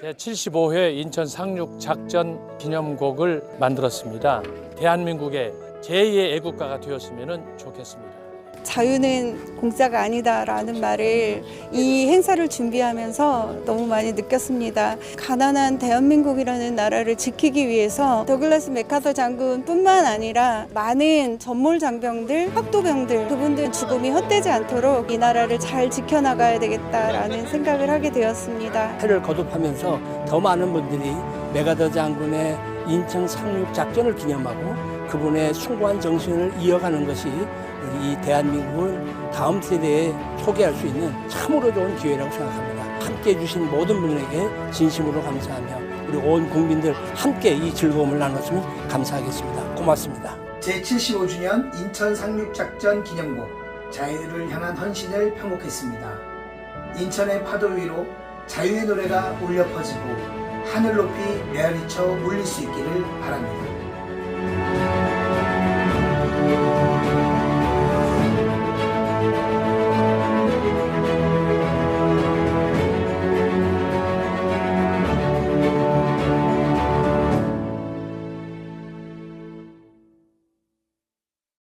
제75회 인천 상륙 작전 기념곡을 만들었습니다. 대한민국의 제2의 애국가가 되었으면 좋겠습니다. 자유는 공짜가 아니다라는 말을 이 행사를 준비하면서 너무 많이 느꼈습니다. 가난한 대한민국이라는 나라를 지키기 위해서 더글라스 메카더 장군뿐만 아니라 많은 전몰 장병들, 학도병들 그분들 죽음이 헛되지 않도록 이 나라를 잘 지켜나가야 되겠다라는 생각을 하게 되었습니다. 해를 거듭하면서 더 많은 분들이 메가더 장군의 인천 상륙 작전을 기념하고 그분의 숭고한 정신을 이어가는 것이 우리 이 대한민국을 다음 세대에 소개할 수 있는 참으로 좋은 기회라고 생각합니다. 함께 해주신 모든 분에게 진심으로 감사하며 우리 온 국민들 함께 이 즐거움을 나눴으면 감사하겠습니다. 고맙습니다. 제75주년 인천 상륙작전 기념곡 자유를 향한 헌신을 편곡했습니다. 인천의 파도 위로 자유의 노래가 울려 퍼지고 하늘 높이 메아리쳐 울릴 수 있기를 바랍니다.